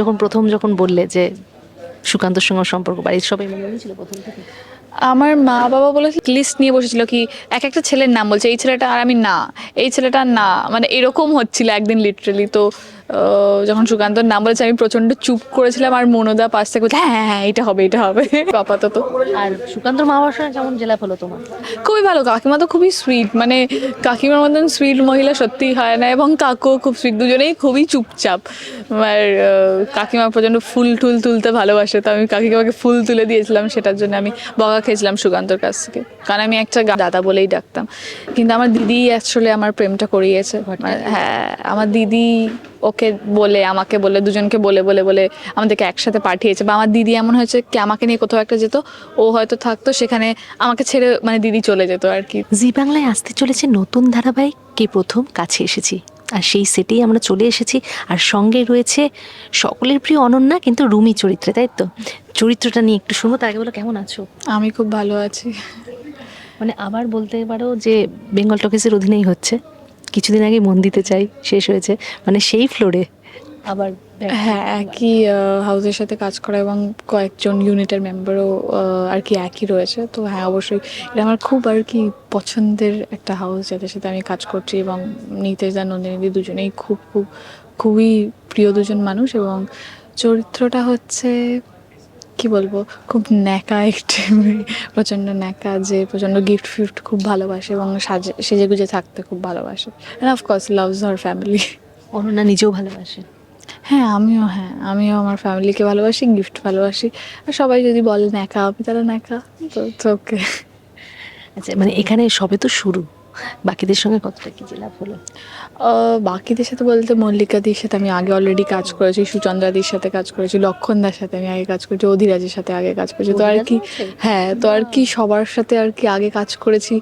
যখন প্রথম যখন বললে যে সুকান্তর সঙ্গে সম্পর্ক, বাড়ির সবাই মনে ছিল প্রথম থেকে? আমার মা বাবা বলে লিস্ট নিয়ে বসেছিল কি এক একটা ছেলের নাম বলছে, এই ছেলেটা আর আমি না, এই ছেলেটা না। মানে এরকম হচ্ছিল একদিন লিটারেলি তো যখন সুকান্তর নাম বলেছে আমি প্রচণ্ড চুপ করেছিলাম আর মনোদা পাশ থেকে হ্যাঁ হ্যাঁ হ্যাঁ এটা হবে এটা হবে। আপাতত। আর সুকান্তর মা সঙ্গে কেমন জেলা হলো তোমার? খুবই ভালো কাকিমা তো খুবই সুইট মানে কাকিমার মতন সুইট মহিলা সত্যিই হয় না এবং কাকু খুব সুইট দুজনেই খুবই চুপচাপ। আর কাকিমা প্রচণ্ড ফুল টুল তুলতে ভালোবাসে তো আমি কাকিমাকে ফুল তুলে দিয়েছিলাম সেটার জন্য আমি বকা খেয়েছিলাম সুকান্তর কাছ থেকে। কারণ আমি একটা দাদা বলেই ডাকতাম। কিন্তু আমার দিদি আসলে আমার প্রেমটা করিয়েছে। মানে, হ্যাঁ আমার দিদি ওকে বলে আমাকে বলে দুজনকে বলে বলে বলে আমাদেরকে একসাথে পাঠিয়েছে। বা আমার দিদি এমন হয়েছে কি আমাকে নিয়ে কোথাও একটা যেত ও হয়তো থাকতো সেখানে আমাকে ছেড়ে মানে দিদি চলে যেত আর কি। জি বাংলায় আসতে চলেছে নতুন ধারাবাহিক কে প্রথম? কাছে এসেছি। আর সেই সেটেই আমরা চলে এসেছি। আর সঙ্গে রয়েছে সকলের প্রিয় অনন্যা কিন্তু রুমি চরিত্রে তাই তো? চরিত্রটা নিয়ে একটু শুনব তার আগে বলো কেমন আছো? আমি খুব ভালো আছি। মানে আবার বলতে পারো যে বেঙ্গল টকিসের অধীনেই হচ্ছে। কিছুদিন আগে মন দিতে চাই শেষ হয়েছে। মানে সেই ফ্লোরে আবার হ্যাঁ একই হাউসের সাথে কাজ করা এবং কয়েকজন ইউনিটের মেম্বারও আর কি একই রয়েছে। তো হ্যাঁ অবশ্যই এটা আমার খুব আর কি পছন্দের একটা হাউস যাদের সাথে আমি কাজ করছি এবং নিতেশ দা নন্দিনী দুজনেই খুব খুব খুবই প্রিয় দুজন মানুষ এবং চরিত্রটা হচ্ছে কি বলব খুব ন্যাকা একটি মেয়ে, প্রচণ্ড ন্যাকা যে প্রচণ্ড গিফট ফিফট খুব ভালোবাসে এবং সাজে সেজে গুজে থাকতে খুব ভালোবাসে। And of course loves her family Ananya নিজেও ভালোবাসে? হ্যাঁ আমিও হ্যাঁ আমিও আমার ফ্যামিলিকে ভালোবাসি গিফট ভালোবাসি। আর সবাই যদি বলে ন্যাকা আমি তারা ন্যাকা তো ওকে আচ্ছা মানে এখানে সবে তো শুরু। বাকিদের সঙ্গে কতটা কি লাভ হলো? বাকিদের সাথে বলতে মল্লিকাদির সাথে আমি আগে অলরেডি কাজ করেছি সুচন্দ্রাদির সাথে কাজ করেছি লক্ষণদার সাথে আমি আগে কাজ করেছি অধীরাজের সাথে আগে কাজ করেছি। তো আর কি হ্যাঁ তো আর কি সবার সাথে আর কি আগে কাজ করেছি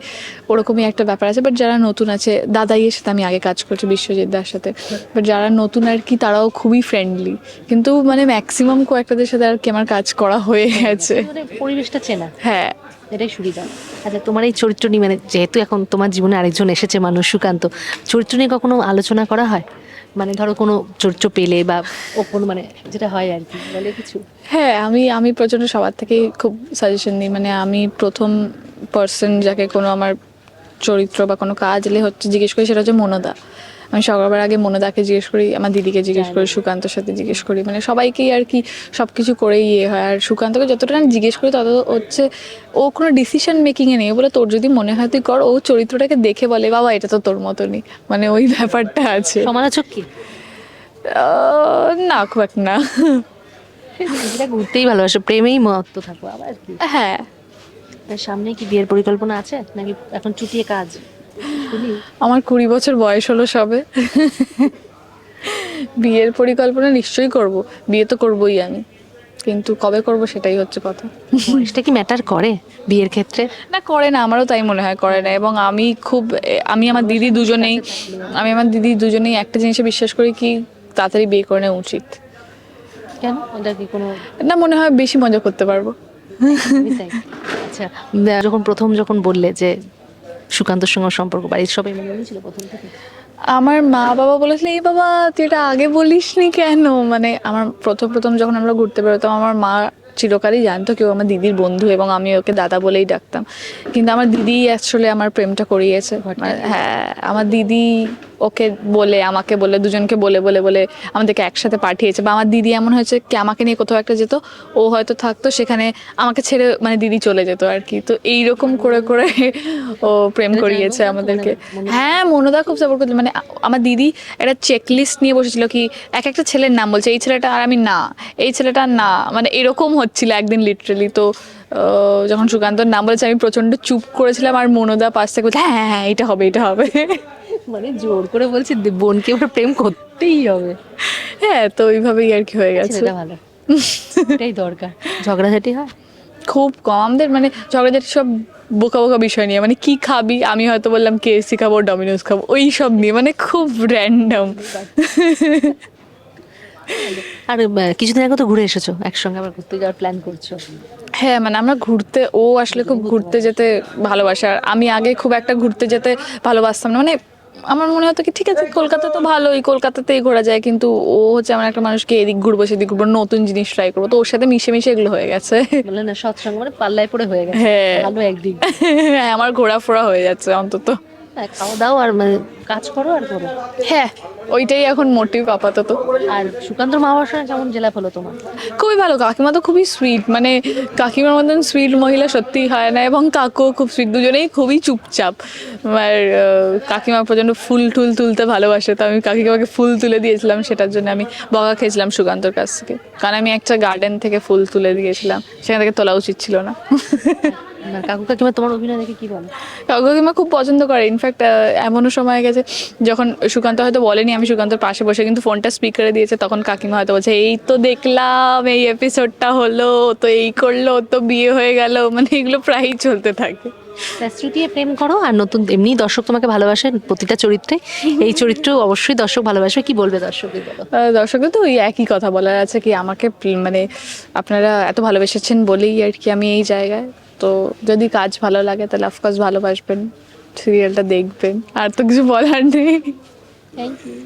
ওরকমই একটা ব্যাপার আছে। বাট যারা নতুন আছে দাদাইয়ের সাথে আমি আগে কাজ করেছি বিশ্বজিৎ দার সাথে। বাট যারা নতুন আর কি তারাও খুবই ফ্রেন্ডলি কিন্তু মানে ম্যাক্সিমাম কয়েকটাদের সাথে আর কি আমার কাজ করা হয়ে গেছে। মানে পরিবেশটা চেনা। হ্যাঁ এটাই সুবিধা। আচ্ছা তোমার এই চরিত্র নিয়ে মানে যেহেতু এখন তোমার জীবনে আরেকজন এসেছে মানুষ সুকান্ত, চরিত্র নিয়ে কখনো আলোচনা করা হয়? মানে ধরো কোনো চরিত্র পেলে বা ও কোনো মানে যেটা হয় আর কি, বলে কিছু। হ্যাঁ আমি আমি প্রচণ্ড সবার থেকেই খুব সাজেশন দিই। মানে আমি প্রথম পার্সন যাকে কোনো আমার চরিত্র বা কোনো কাজ এলে হচ্ছে জিজ্ঞেস করি, সেটা হচ্ছে মনোদা। আমি সবার আগে মনোদাকে জিজ্ঞেস করি আমার দিদিকে জিজ্ঞেস করি সুকান্তর সাথে জিজ্ঞেস করি। মানে সবাইকেই আর কি সব কিছু করেই ইয়ে হয়। আর সুকান্তকে যতটা আমি জিজ্ঞেস করি তত হচ্ছে ও কোনো ডিসিশন মেকিংয়ে নেই। বলে তোর যদি মনে হয় তুই কর ও চরিত্রটাকে দেখে বলে বাবা এটা তো তোর মতনই। মানে ওই ব্যাপারটা আছে। সমালোচক কি? না খুব একটা না। ঘুরতেই ভালোবাসে প্রেমেই মহত্ব থাকব আবার হ্যাঁ। সামনে কি বিয়ের পরিকল্পনা আছে? নাকি এখন চুটিয়ে কাজ? আমার কুড়ি বছর বয়স হলো সবে। বিয়ের পরিকল্পনা নিশ্চয়ই করব। বিয়ে তো করবই আমি। কিন্তু কবে করব সেটাই হচ্ছে কথা। বয়সটা কি ম্যাটার করে বিয়ের ক্ষেত্রে? না করে না আমারও তাই মনে হয় করে না। এবং আমি খুব আমি আমার দিদি দুজনেই আমি আমার দিদি দুজনেই একটা জিনিসে বিশ্বাস করি কি তাড়াতাড়ি বিয়ে করে নেওয়া উচিত। কেন? এটা কি কোনো না মনে হয় বেশি মজা করতে পারব। আচ্ছা যখন প্রথম যখন বললে যে সুকান্তর সঙ্গে সম্পর্ক বাড়ির সবাই মনে ছিল প্রথম থেকে? আমার মা বাবা বলেছিল এই বাবা তুই এটা আগে বলিস নি কেন? মানে আমার প্রথম প্রথম যখন আমরা ঘুরতে বেরোতাম আমার মা চিরকালই জানতো কেউ আমার দিদির বন্ধু এবং আমি ওকে দাদা বলেই ডাকতাম। কিন্তু আমার দিদি আসলে আমার প্রেমটা করিয়েছে। মানে, হ্যাঁ আমার দিদি ওকে বলে আমাকে বলে দুজনকে বলে বলে বলে আমাদেরকে একসাথে পাঠিয়েছে। বা আমার দিদি এমন হয়েছে কি আমাকে নিয়ে কোথাও একটা যেত ও হয়তো থাকতো সেখানে আমাকে ছেড়ে মানে দিদি চলে যেত আর কি। তো এইরকম করে করে ও প্রেম করিয়েছে আমাদেরকে। হ্যাঁ মনোদা খুব সাপোর্ট করছিল মানে আমার দিদি একটা চেকলিস্ট নিয়ে বসেছিল কি এক একটা ছেলের নাম বলছে এই ছেলেটা আর আমি না এই ছেলেটা না। মানে এরকম হচ্ছিল একদিন লিটারেলি তো যখন সুকান্তর নাম বলেছে আমি প্রচণ্ড চুপ করেছিলাম আর মনোদা পাশ থেকে হ্যাঁ হ্যাঁ হ্যাঁ এটা হবে এটা হবে। মানে জোর করে বলছি বোনকে এবার প্রেম করতেই হবে। হ্যাঁ তো ওইভাবেই আর কি হয়ে গেছে। ছেলেটা ভালো। এটাই দরকার। ঝগড়াঝাটি হয়? খুব কমদের মানে ঝগড়াঝাটি সব বোকা বোকা বিষয় নিয়ে মানে কি খাবি আমি হয়তো বললাম কেএসসি খাব ডমিনোস খাব ওই সব নিয়ে মানে খুব র্যান্ডম আর কিছুদিন আগে তো ঘুরে এসেছ একসঙ্গে আবার ঘুরতে যাওয়ার প্ল্যান করছ। হ্যাঁ মানে আমরা ঘুরতে ও আসলে খুব ঘুরতে যেতে ভালোবাসে আর আমি আগে খুব একটা ঘুরতে যেতে ভালোবাসতাম না মানে আমার মনে হতো কি ঠিক আছে কলকাতা তো ভালোই কলকাতাতেই ঘোরা যায়। কিন্তু ও হচ্ছে আমার একটা মানুষকে এদিক ঘুরবো সেদিক ঘুরবো নতুন জিনিস ট্রাই করব। তো ওর সাথে মিশে মিশে এগুলো হয়ে গেছে। বলে না সৎসঙ্গ মানে পাল্লায় পড়ে হয়ে গেছে। হ্যাঁ। ভালো একদিন। হ্যাঁ আমার ঘোরাফোরা হয়ে যাচ্ছে অন্তত। হ্যাঁ, খাওয়া দাও আর মানে কাজ করো আর করো। হ্যাঁ ওইটাই এখন মোটিভ আপাতত। আর সুকান্তর মা বাবার সঙ্গে কেমন জেলা হলো তোমার? খুবই ভালো কাকিমা তো খুবই সুইট মানে কাকিমার মতন সুইট মহিলা সত্যিই হয় না এবং কাকু খুব সুইট দুজনেই খুবই চুপচাপ। আর কাকিমা প্রচণ্ড ফুল টুল তুলতে ভালোবাসে তো আমি কাকিমাকে ফুল তুলে দিয়েছিলাম সেটার জন্য আমি বকা খেয়েছিলাম সুকান্তর কাছ থেকে। কারণ আমি একটা গার্ডেন থেকে ফুল তুলে দিয়েছিলাম সেখান থেকে তোলা উচিত ছিল না। কাকু কাকিমা তোমার অভিনয় দেখে কি বলে? কাকিমা খুব পছন্দ করে ইনফ্যাক্ট এমনও সময় গেছে যখন সুকান্ত হয়তো বলেনি আমি সুকান্তর পাশে বসে কিন্তু ফোনটা স্পিকারে দিয়েছে তখন কাকিমা হয়তো বলছে এই তো দেখলাম এই এপিসোডটা হলো তো এই করল তো বিয়ে হয়ে গেল। মানে এগুলো প্রায়ই চলতে থাকে। শ্রুতিয়ে প্রেম করো আর নতুন এমনি দর্শক তোমাকে ভালোবাসে প্রতিটা চরিত্রে। এই চরিত্র অবশ্যই দর্শক ভালোবাসবে। কি বলবে দর্শকদের দর্শকদের তো ওই একই কথা বলার আছে কি আমাকে মানে আপনারা এত ভালোবেসেছেন বলেই আর কি আমি এই জায়গায়। তো যদি কাজ ভালো লাগে তাহলে অফকোর্স ভালোবাসবেন। সিরিয়ালটা দেখবেন আর তো কিছু বলার নেই থ্যাংক ইউ